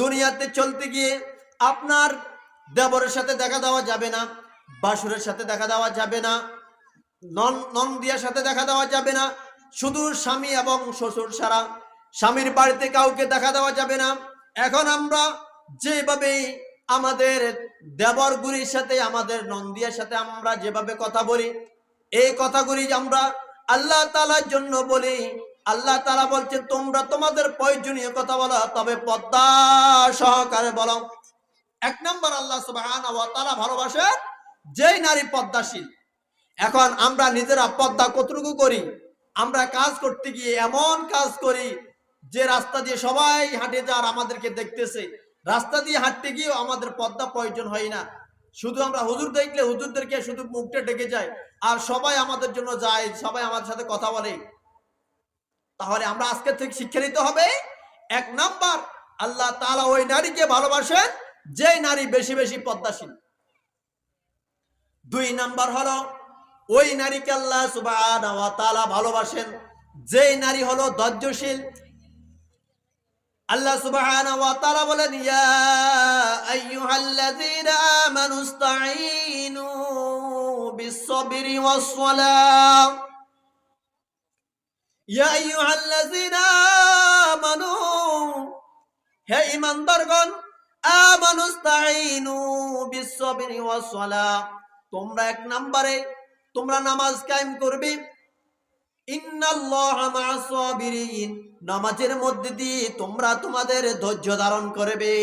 দুনিয়াতে চলতে গিয়ে আপনার দেবরের সাথে দেখা দেওয়া যাবে না, বাসুরের সাথে দেখা দেওয়া যাবে না, নন, নন্দিয়ার সাথে দেখা দেওয়া যাবে না, শুধু স্বামী এবং শ্বশুর সারা স্বামীর বাড়িতে কাউকে দেখা দেওয়া যাবে না। এখন আমরা যেভাবে আমাদের দেবরগুলির সাথে, আমাদের নন্দিয়ার সাথে আমরা যেভাবে কথা বলি, এই কথাগুলি আমরা আল্লাহ তালার জন্য বলি আল্লাহ তারা বলছেন, তোমরা তোমাদের প্রয়োজনীয় কথা বলো, তবে পদ্মা সহকারে বলো। এক নম্বর আল্লাহ তারা ভালোবাসে যেই নারী পদ্মাশীল। এখন আমরা নিজেরা পদ্মা কতটুকু করি? আমরা কাজ করতে গিয়ে এমন কাজ করি যে রাস্তা দিয়ে সবাই হাঁটে যার আমাদেরকে দেখতেছে। রাস্তা দিয়ে হাঁটতে গিয়েও আমাদের পদ্মা প্রয়োজন হয় না। শুধু আমরা হুজুর দেখলে হুজুরদেরকে শুধু মুখটা ডেকে যায়, আর সবাই আমাদের জন্য যায়, সবাই আমাদের সাথে কথা বলে। তাহলে আমরা আজকে থেকে শিক্ষা নিতে হবে। এক নাম্বার, আল্লাহ তাআলা ওই নারীকে ভালোবাসেন যে নারী বেশি বেশি পদ্মাশীল দুই নাম্বার হলো, ওই নারীকে আল্লাহ তাআলা ভালোবাসেন যে নারী হলো ধৈর্যশীল। আল্লাহ তাআলা বলেন, ইয়া এক নম্বরে, তোমরা নামাজ কায়েম করবে। মা'আস সাবিরিন নামাজের মধ্যে দিয়ে তোমরা তোমাদের ধৈর্য ধারণ করবে।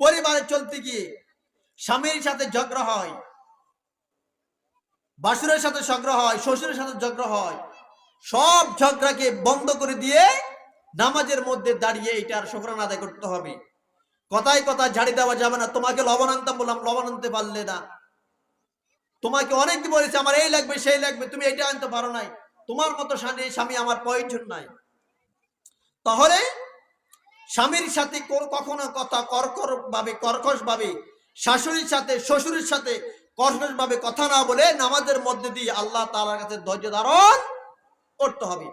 পরিবারে চলতে গিয়ে স্বামীর সাথে ঝগড়া হয়, বাসুরের সাথে ঝগড়া হয়, শ্বশুরের সাথে ঝগড়া হয় সব ঝগড়াকে বন্ধ করে দিয়ে নামাজের মধ্যে দাঁড়িয়ে এটার শুকরানা আদায় করতে হবে। কথায় কথা ঝাড়ি দেওয়া যাবে না। তোমাকে লবণ আনতাম বললাম লবণ আনতে পারলে না। তোমাকে অনেক দিন বলেছে, আমার এই লাগবে, সেই লাগবে, তুমি এটা আনতে পারো নাই। তোমার মতো স্বামী স্বামী আমার প্রয়োজন নাই। তাহলে স্বামীর সাথে কখনো কথা কর্কর ভাবে কর্কশ ভাবে শাশুড়ির সাথে, শ্বশুরের সাথে কর্কশ ভাবে কথা না বলে নামাজের মধ্যে দিয়ে আল্লাহ তাআলার কাছে ধৈর্য ধারণ করতে হবে।